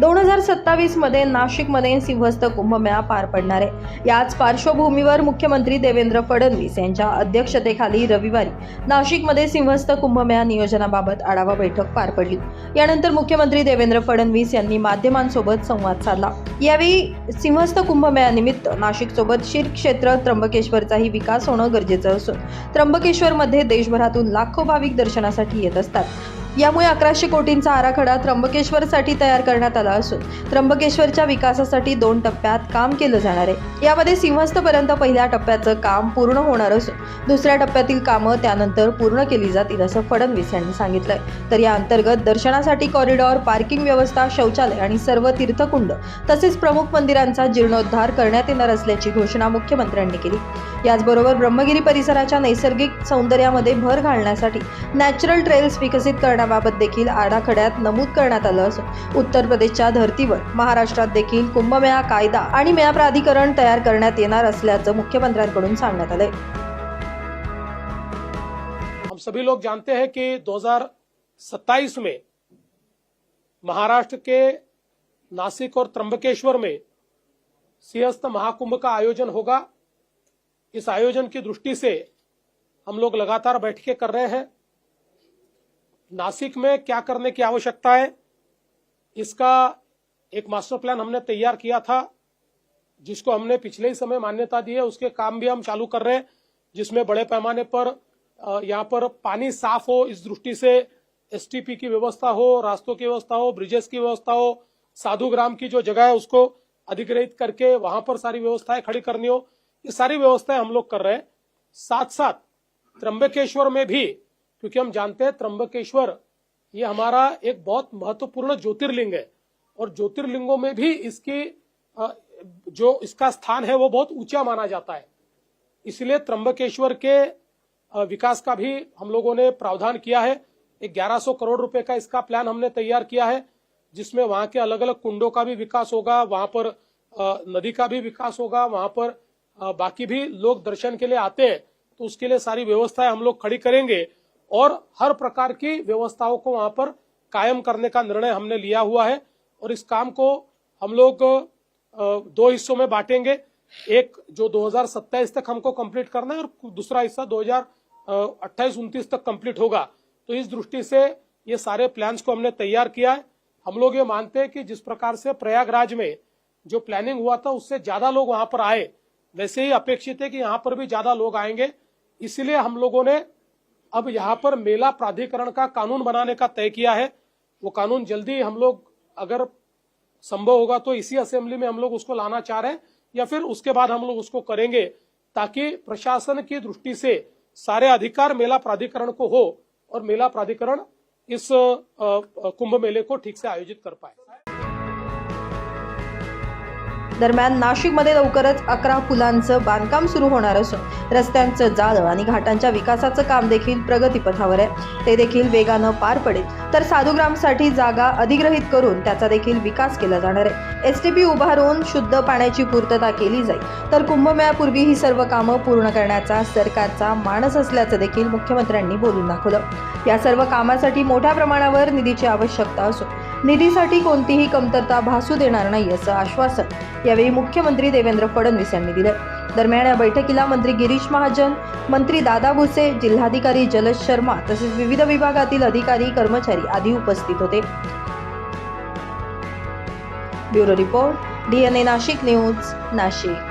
दोन हजार सत्तावीसमध्ये नाशिकमध्ये सिंहस्थ कुंभमेळा पार पडणार आहे. याच पार्श्वभूमीवर मुख्यमंत्री देवेंद्र फडणवीस यांच्या अध्यक्षतेखाली रविवारी नाशिकमध्ये सिंहस्थ कुंभमेळा नियोजनाबाबत आढावा बैठक पार पडली. यानंतर मुख्यमंत्री देवेंद्र फडणवीस यांनी माध्यमांसोबत संवाद साधला. यावेळी सिंहस्थ कुंभमेळ्यानिमित्त नाशिकसोबत शिर क्षेत्र त्र्यंबकेश्वरचाही विकास होणं गरजेचं असून त्र्यंबकेश्वरमध्ये देशभरातून लाखो भाविक दर्शनासाठी येत असतात. यामुळे अकराशे कोटींचा आराखडा त्र्यंबकेश्वरसाठी तयार करण्यात आला असून त्र्यंबकेश्वरच्या विकासासाठी दोन टप्प्यात काम केलं जाणार आहे. यामध्ये सिंहस्थपर्यंत पहिल्या टप्प्याचं काम पूर्ण होणार असून दुसऱ्या टप्प्यातील कामं त्यानंतर पूर्ण केली जातील असं फडणवीस यांनी सांगितलंय. तर या अंतर्गत दर्शनासाठी कॉरिडॉर पार्किंग व्यवस्था शौचालय आणि सर्व तीर्थकुंड तसेच प्रमुख मंदिरांचा जीर्णोद्धार करण्यात येणार असल्याची घोषणा मुख्यमंत्र्यांनी केली. याचबरोबर ब्रह्मगिरी परिसराच्या नैसर्गिक सौंदर्यामध्ये भर घालण्यासाठी नॅचरल ट्रेल्स विकसित करण्याबाबत देखील आराखड्यात नमूद करण्यात आलं असून उत्तर प्रदेशच्या धर्तीवर महाराष्ट्रात देखील कुंभमेळा कायदा आणि मेळा प्राधिकरण तयार करण्यात येणार असल्याचं मुख्यमंत्र्यांकडून सांगण्यात आलंय. हम सभी लोग जानते हैं कि 2027 में महाराष्ट्र के नासिक और त्र्यंबकेश्वर में सिंहस्थ महाकुंभ का आयोजन होगा। इस आयोजन की दृष्टि से हम लोग लगातार बैठकें कर रहे हैं। नासिक में क्या करने की आवश्यकता है, इसका एक मास्टर प्लान हमने तैयार किया था, जिसको हमने पिछले ही समय मान्यता दी है। उसके काम भी हम चालू कर रहे हैं, जिसमें बड़े पैमाने पर यहाँ पर पानी साफ़ हो, इस दृष्टि से एसटीपी की व्यवस्था हो, रास्तों की व्यवस्था हो, ब्रिजेस की व्यवस्था हो, साधु ग्राम की जो जगह है उसको अधिग्रहित करके वहाँ पर सारी व्यवस्थाएँ खड़ी करनी हो। ये सारी व्यवस्थाएँ हम लोग कर रहे हैं। साथ साथ त्र्यंबकेश्वर में भी, क्योंकि हम जानते हैं त्र्यंबकेश्वर, ये हमारा एक बहुत महत्वपूर्ण ज्योतिर्लिंग है। और ज्योतिर्लिंगों में भी इसकी जो इसका स्थान है वो बहुत ऊँचा माना जाता है। इसलिए त्र्यंबकेश्वर के विकास का भी हम लोगों ने प्रावधान किया है। एक 1100 करोड़ रुपए का इसका प्लान हमने तैयार किया है, जिसमें वहाँ के अलग अलग कुंडों का भी विकास होगा, वहाँ पर नदी का भी विकास होगा, वहाँ पर बाकी भी लोग दर्शन के लिए आते हैं तो उसके लिए सारी व्यवस्थाएँ हम लोग खड़ी करेंगे और हर प्रकार की व्यवस्थाओं को वहाँ पर कायम करने का निर्णय हमने लिया हुआ है और इस काम को हम लोग दो हिस्सों में बांटेंगे। एक जो 2027 तक हमको कंप्लीट करना है और दूसरा हिस्सा 2028 उनतीस तक कंप्लीट होगा। तो इस दृष्टि से ये सारे प्लान्स को हमने तैयार किया है। हम लोग ये मानते हैं कि जिस प्रकार से प्रयागराज में जो प्लानिंग हुआ था, उससे ज़्यादा लोग वहाँ पर आए। वैसे ही अपेक्षित है कि यहाँ पर भी ज़्यादा लोग आएँगे। इसलिए हम लोगों ने अब यहाँ पर मेला प्राधिकरण का कानून बनाने का तय किया है। वो कानून जल्दी हम लोग अगर संभव होगा तो इसी असेंबली में हम लोग उसको लाना चाह रहे हैं या फिर उसके बाद हम लोग उसको करेंगे ताकि प्रशासन की दृष्टि से सारे अधिकार मेला प्राधिकरण को हो और मेला प्राधिकरण इस कुंभ मेले को ठीक से आयोजित कर पाए। दरम्यान नाशिकमध्ये लवकरच अकरा पुलांचं बांधकाम सुरू होणार असून रस्त्यांचं जाळं आणि घाटांच्या विकासाचं काम देखील प्रगतीपथावर आहे. ते देखील वेगानं पार पडेल. तर साधुग्रामसाठी जागा अधिग्रहित करून त्याचा देखील विकास केला जाणार आहे. एस टी पी उभारून शुद्ध पाण्याची पूर्तता केली जाईल. तर कुंभमेळ्यापूर्वी ही सर्व कामं पूर्ण करण्याचा सरकारचा मानस असल्याचं देखील मुख्यमंत्र्यांनी बोलून दाखवलं. या सर्व कामासाठी मोठ्या प्रमाणावर निधीची आवश्यकता असून निधीसाठी कोणतीही कमतरता भासू देणार नाही असं आश्वासन यावेळी मुख्यमंत्री देवेंद्र फडणवीस यांनी दिलं. दरम्यान या बैठकीला मंत्री गिरीश महाजन मंत्री दादा भुसे जिल्हाधिकारी जलज शर्मा तसेच विविध विभागातील अधिकारी कर्मचारी आदी उपस्थित होते. Bureau report DNA Nashik news Nashik.